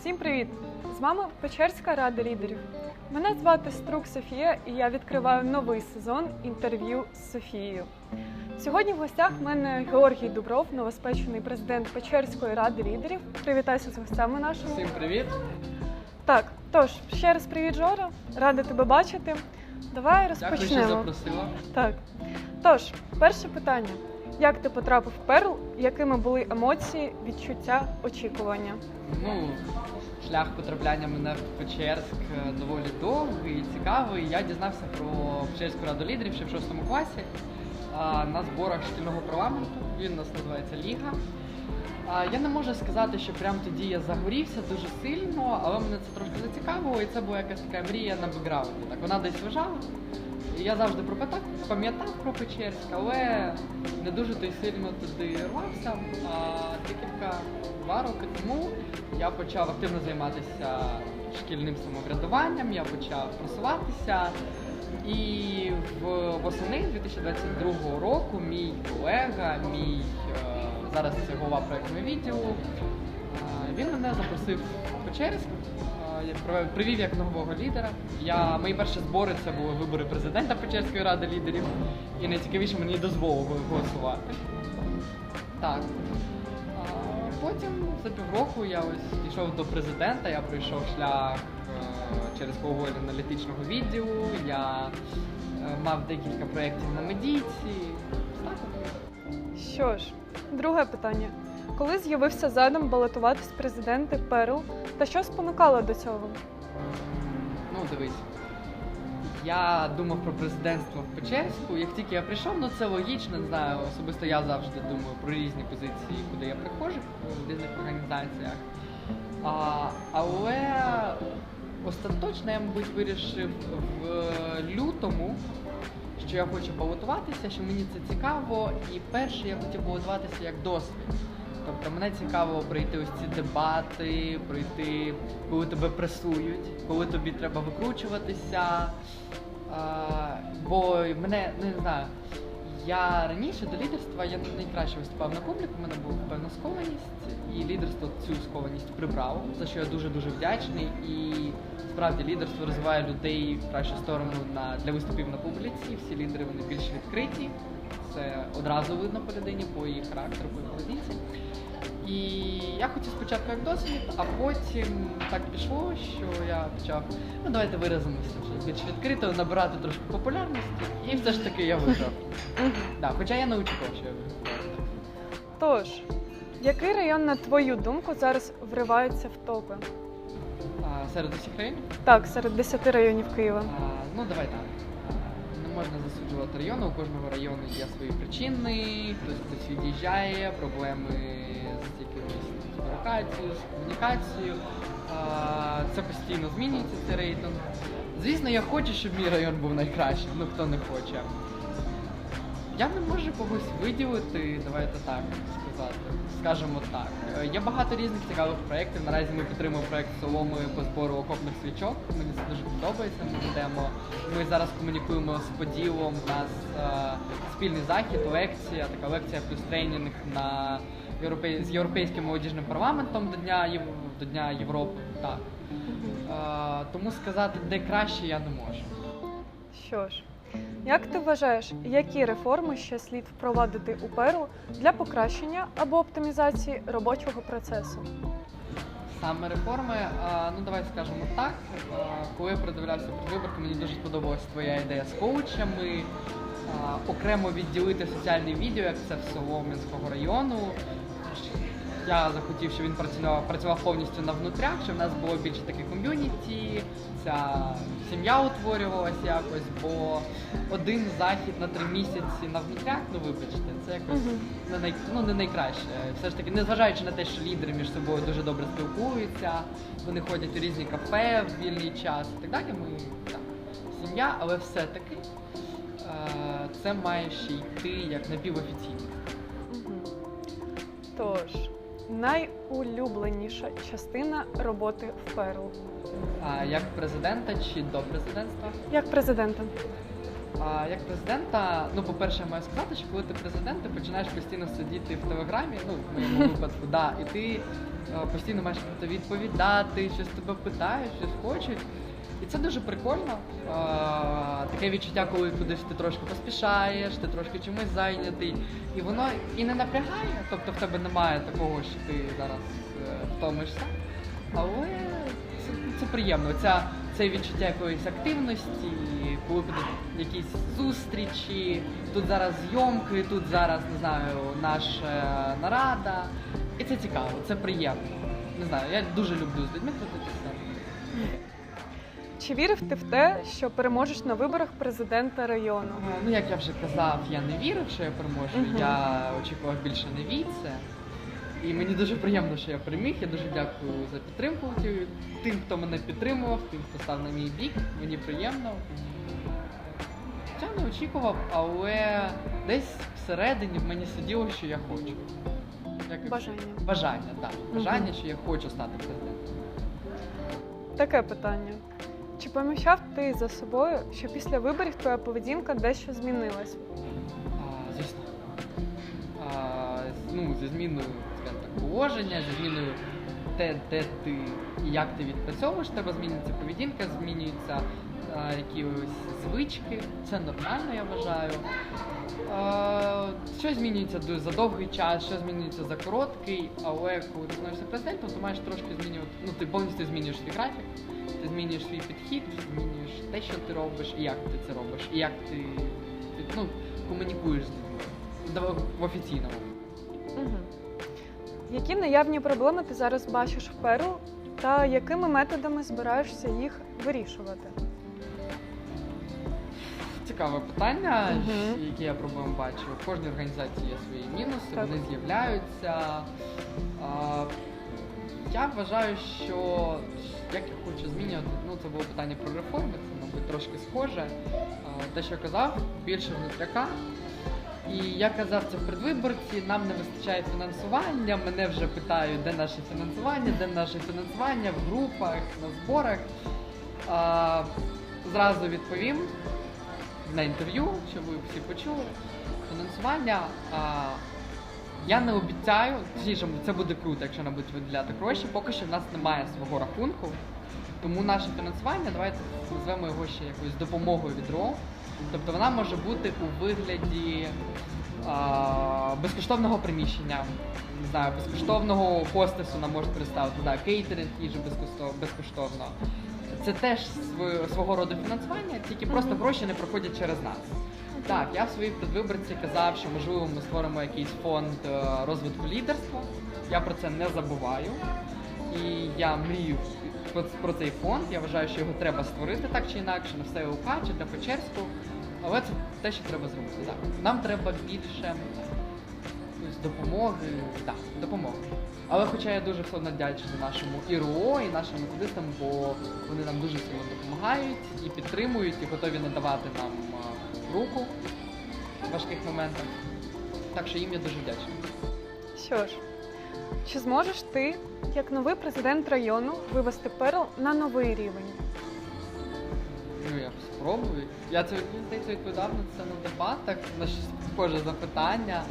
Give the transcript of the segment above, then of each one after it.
Всім привіт! З вами Печерська рада лідерів. Мене звати Струк Софія, і я відкриваю новий сезон інтерв'ю з Софією. Сьогодні в гостях в мене Георгій Дубров, новоспечений президент Печерської ради лідерів. Привітайся з гостями нашими. Всім привіт! Так, тож ще раз привіт, Жора. Рада тебе бачити. Давай Дякую, що розпочнемо. запросила. Так. Тож, перше питання: як ти потрапив в Перл? Якими були емоції, відчуття, очікування? Ну, шлях потрапляння мене в Печерськ е, доволі довгий і цікавий. Я дізнався про Печерську раду лідерів ще в шостому класі на зборах шкільного парламенту. Він у нас називається Ліга. Я не можу сказати, що прям тоді я загорівся дуже сильно, але мене це трошки зацікавило, і це була якась така мрія на бекграунді. Так вона десь лежала. Я завжди про Петак пам'ятав про Печерськ, але не дуже то сильно туди рвався. А декілька два роки тому я почав активно займатися шкільним самоврядуванням, я почав просуватися. І в восени 2022 року мій колега, мій е, зараз це голова проєктного відділу, е, він мене запросив в. Е, Я привів як нового лідера. Я, мої перші збори це були вибори президента Печерської ради лідерів. І найцікавіше мені дозволили голосувати. Так. Потім за півроку я ось дійшов до президента, я пройшов шлях е, через голову аналітичного відділу, я е, мав декілька проєктів на медійці. Так. Що ж, друге питання. Коли з'явився задум балотуватись президенти Перл, та що спонукало до цього? Ну, дивись. Я думав про президентство в Печерську. Як тільки я прийшов, ну це логічно, не знаю. Особисто я завжди думаю про різні позиції, куди я приходжу в різних організаціях. А, але остаточно я, мабуть, вирішив в лютому, що я хочу балотуватися, що мені це цікаво. І перше я хотів балотуватися як досвід. Тобто мене цікаво пройти ось ці дебати, пройти, коли тебе пресують, коли тобі треба викручуватися. А, бо мене, ну, не знаю, я раніше до лідерства я найкраще виступав на публіку, у мене була певна скованість, і лідерство цю скованість прибрало, за що я дуже-дуже вдячний. І справді лідерство розвиває людей в кращу сторону на, для виступів на публіці. Всі лідери вони більш відкриті. Це одразу видно по людині, по її характеру, по її поведінці. І я хотів спочатку як досвід, а потім так пішло, що я почав, ну давайте виразимося вже більш відкрито, набирати трошки популярності, і все ж таки я виграв. Да, хоча я не очікував, що я виграв. Тож, який район, на твою думку, зараз вривається в топи? А, серед усіх районів? Так, серед 10 районів Києва. А, ну давай так. Не можна засуджувати райони, у кожного району є свої причини, хтось хтось від'їжджає, проблеми бюрократією, з комунікацією. А, Це постійно змінюється цей рейтинг. Звісно, я хочу, щоб мій район був найкращим, ну хто не хоче. Я не можу когось виділити, давайте так сказати. Скажемо так. Е, Є багато різних цікавих проєктів. Наразі ми підтримуємо проєкт соломи по збору окопних свічок. Мені це дуже подобається. Ми ведемо. Ми зараз комунікуємо з поділом. У нас е, спільний захід, лекція, така лекція плюс тренінг на європей... з європейським молодіжним парламентом до Дня Єв... до Дня Європи. Так. Е, тому сказати, де краще я не можу. Що ж, як ти вважаєш, які реформи ще слід впровадити у Перл для покращення або оптимізації робочого процесу? Саме реформи, ну давай скажемо так. Коли я придивлявся під виборки, мені дуже сподобалась твоя ідея з коучами. Окремо відділити соціальний відео, як це в Солом'янського району. Я захотів, щоб він працював, працював повністю на внутрях, щоб в нас було більше таке ком'юніті, ця сім'я утворювалася якось, бо один захід на три місяці на внутрях, ну вибачте, це якось не най, ну, не найкраще. Все ж таки, незважаючи на те, що лідери між собою дуже добре спілкуються, вони ходять у різні кафе в вільний час і так далі. Ми так, сім'я, але все-таки е, це має ще йти як напівофіційно. Тож, найулюбленіша частина роботи в Перл. А як президента чи до президентства? Як президента? А як президента, ну по-перше, я маю сказати, що коли ти президент, ти починаєш постійно сидіти в телеграмі, ну в моєму випадку, да, і ти е, постійно маєш про це відповідати, щось тебе питають, щось хочуть. Це дуже прикольно. Е, таке відчуття, коли кудись ти трошки поспішаєш, ти трошки чимось зайнятий, і воно і не напрягає, тобто в тебе немає такого, що ти зараз е, втомишся. Але це, це приємно. Ця, це відчуття якоїсь активності, коли будуть якісь зустрічі, тут зараз зйомки, тут зараз не знаю, наша нарада. І це цікаво, це приємно. Не знаю, я дуже люблю з людьми крутитися. Чи вірив ти в те, що переможеш на виборах президента району? Е, Ну, як я вже казав, я не вірив, що я переможу. Мгм. Я очікував більше не віце. І мені дуже приємно, що я переміг. Я дуже дякую за підтримку тим, хто мене підтримував, тим, хто став на мій бік. Мені приємно. Я не очікував, але десь всередині в мені сиділо, що я хочу. Як. Бажання. Бажання, так. Бажання, що я хочу стати президентом. Таке питання. Чи помічав ти за собою, що після виборів твоя поведінка дещо змінилась? Звісно. Ну, зі зміною положення, зі зміною те, де ти і як ти відпрацьовуєш, тебе змінюється поведінка, змінюються а, якісь звички. Це нормально, я вважаю. А, що змінюється за довгий час, що змінюється за короткий, але коли ти становишся президентом, то маєш трошки змінювати. Ну, ти повністю змінюєш свій графік, ти змінюєш свій підхід, змінюєш те, що ти робиш, і як ти це робиш, і як ти, ти ну, комунікуєш з людьми. В офіційному. Угу. Які наявні проблеми ти зараз бачиш в Перу та якими методами збираєшся їх вирішувати? Цікаве питання, Мгм. яке я проблем бачу. В кожній організації є свої мінуси, Так. вони з'являються. Я вважаю, що як я хочу змінювати, ну це було питання про реформи, це, мабуть, трошки схоже. Те, що я казав, більше внутряка. І я казав це в предвиборці, нам не вистачає фінансування. Мене вже питають, де наше фінансування, де наше фінансування в групах, на зборах. А, зразу відповім на інтерв'ю, щоб ви всі почули. Фінансування. А, я не обіцяю, точніше, це буде круто, якщо нам будуть виділяти гроші. Поки що в нас немає свого рахунку. Тому наше фінансування, давайте назвемо його ще якоюсь допомогою від РО. Тобто вона може бути у вигляді а, безкоштовного приміщення, не знаю, безкоштовного хостесу нам можуть представити, да, кейтеринг їжі безкоштовно. Це теж св- свого роду фінансування, тільки просто гроші не проходять через нас. Так, я в своїй предвиборці казав, що можливо ми створимо якийсь фонд е, розвитку лідерства. Я про це не забуваю. І я мрію про, цей фонд. Я вважаю, що його треба створити так чи інакше, на все УК чи для Печерську. Але це те, що треба зробити. Так. Нам треба більше допомоги. Так, допомоги. Але хоча я дуже все одно вдячний нашому ІРО і нашим методистам, бо вони нам дуже сильно допомагають і підтримують, і готові надавати нам е, руку в важких моментах. Так що їм я дуже вдячний. Що ж, чи зможеш ти, як новий президент району, вивести Перл на новий рівень? Ну, я спробую. Я це мені здається відповідав на це на дебатах, на щось схоже запитання.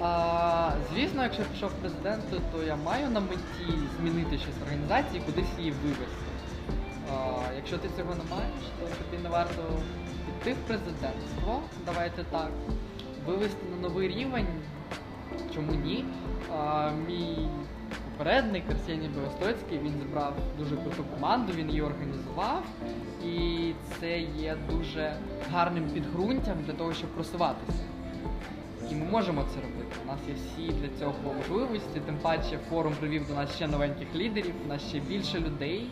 А, звісно, якщо я пішов президентом, то я маю на меті змінити щось в організації, кудись її вивести. А, якщо ти цього не маєш, то тобі не варто піти в президентство, давайте так, вивести на новий рівень. Чому ні? А, мій попередник Арсеній Белостоцький, він зібрав дуже круту команду, він її організував. І це є дуже гарним підґрунтям для того, щоб просуватися. І ми можемо це робити. У нас є всі для цього можливості. Тим паче форум привів до нас ще новеньких лідерів, у нас ще більше людей,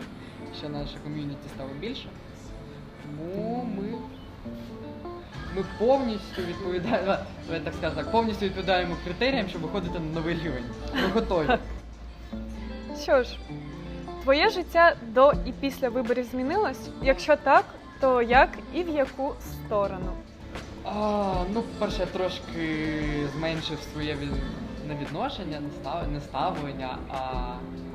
ще наше ком'юніті стало більше. Тому ми, ми повністю відповідаємо, так скажу так, повністю відповідаємо критеріям, щоб виходити на новий рівень. Ми готові. Що ж, твоє життя до і після виборів змінилось? Якщо так, то як і в яку сторону? А, ну, по-перше, я трошки зменшив своє від... не відношення, не став- не ставлення, а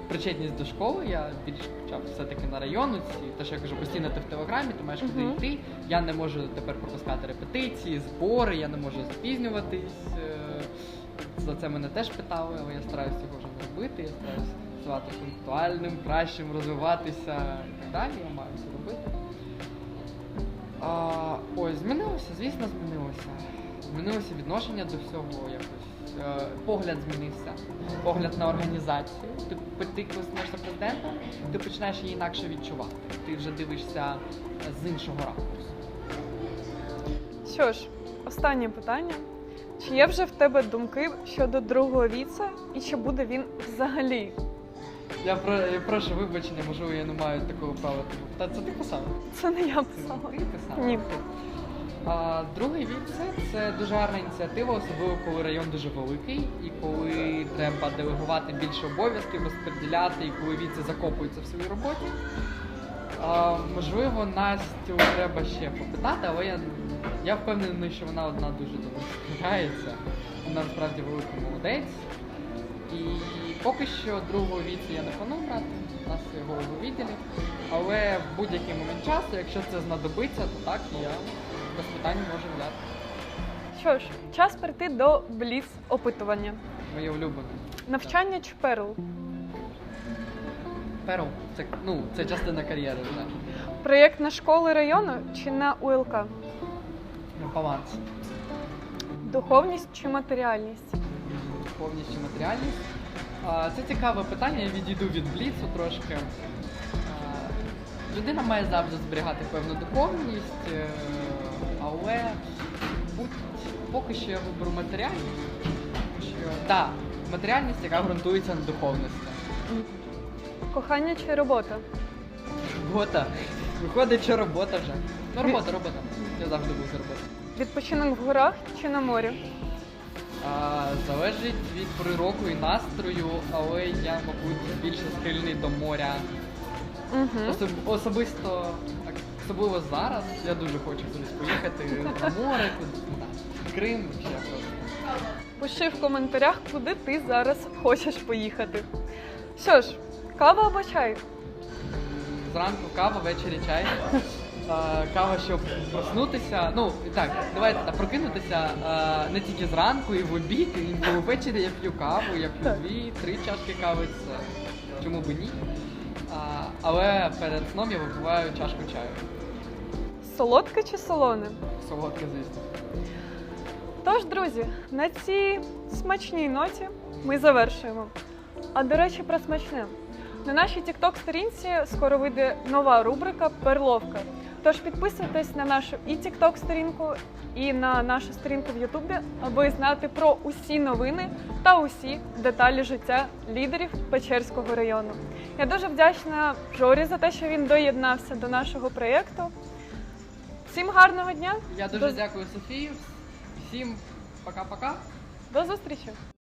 причетність до школи. Я більш почав все-таки на району. Те, що я кажу, постійно ти в телеграмі, маєш куди Мгм. йти. Я не можу тепер пропускати репетиції, збори, я не можу запізнюватись. Е, За це мене теж питали, але я стараюся цього вже не робити. Я стараюся ставати пунктуальним, кращим, розвиватися і так далі. Я маю це робити. А, ось, змінилося, звісно, змінилося. Змінилося відношення до всього якось. Е, погляд змінився. Погляд на організацію. Ти, ти коли становишся президентом, ти починаєш її інакше відчувати. Ти вже дивишся з іншого ракурсу. Що ж, останнє питання. Чи є вже в тебе думки щодо другого віце, і чи буде він взагалі? Я, про, я прошу вибачення, можливо, я не маю такого права. Та це ти писав? Це не я Це писала. ти писав? Ні. Другий віце це дуже гарна ініціатива, особливо коли район дуже великий і коли треба делегувати більше обов'язків, розподіляти, і коли віце закопується в своїй роботі. Можливо, Настю треба ще попитати, але я, я впевнений, що вона одна дуже добре справляється. Вона насправді великий молодець. І поки що другого віці я не планую брати, у нас є голови відділів. Але в будь-який момент часу, якщо це знадобиться, то так я без питань можу взяти. Що ж, час перейти до бліц опитування. Моє улюблене. Навчання чи перл? Перл, це, ну, це частина кар'єри, вже. Проєкт на школи району чи на УЛК? Ну, баланс. Духовність чи матеріальність? Повністю матеріальність. А, Це цікаве питання, я відійду від бліцу трошки. А, Людина має завжди зберігати певну духовність, е, але поки що я виберу матеріальність. Що, да, матеріальність, яка ґрунтується на духовності. Кохання чи робота? Робота. Виходить, що робота вже. Ну, робота, робота. Я завжди був за роботу. Відпочинок в горах чи на морі? А, залежить від пори року і настрою, але я, мабуть, більше схильний до моря. Угу. Особ, особисто, особливо зараз, я дуже хочу кудись поїхати на море, кудись, в Крим, ще просто. Пиши в коментарях, куди ти зараз хочеш поїхати. Що ж, кава або чай? Зранку кава, ввечері чай. А, Кава, щоб проснутися. Ну, і так, давайте так, прокинутися а, не тільки зранку, і в обід, і ввечері я п'ю каву, я п'ю дві, три чашки кави, це чому б ні. А, але перед сном я випиваю чашку чаю. Солодке чи солоне? Солодке, звісно. Тож, друзі, на цій смачній ноті ми завершуємо. А до речі, про смачне. На нашій TikTok сторінці скоро вийде нова рубрика Перловка. Тож підписуйтесь на нашу і TikTok сторінку, і на нашу сторінку в Ютубі, аби знати про усі новини та усі деталі життя лідерів Печерського району. Я дуже вдячна Жорі за те, що він доєднався до нашого проєкту. Всім гарного дня! Я дуже До- дякую Софії. Всім пока-пока. До зустрічі!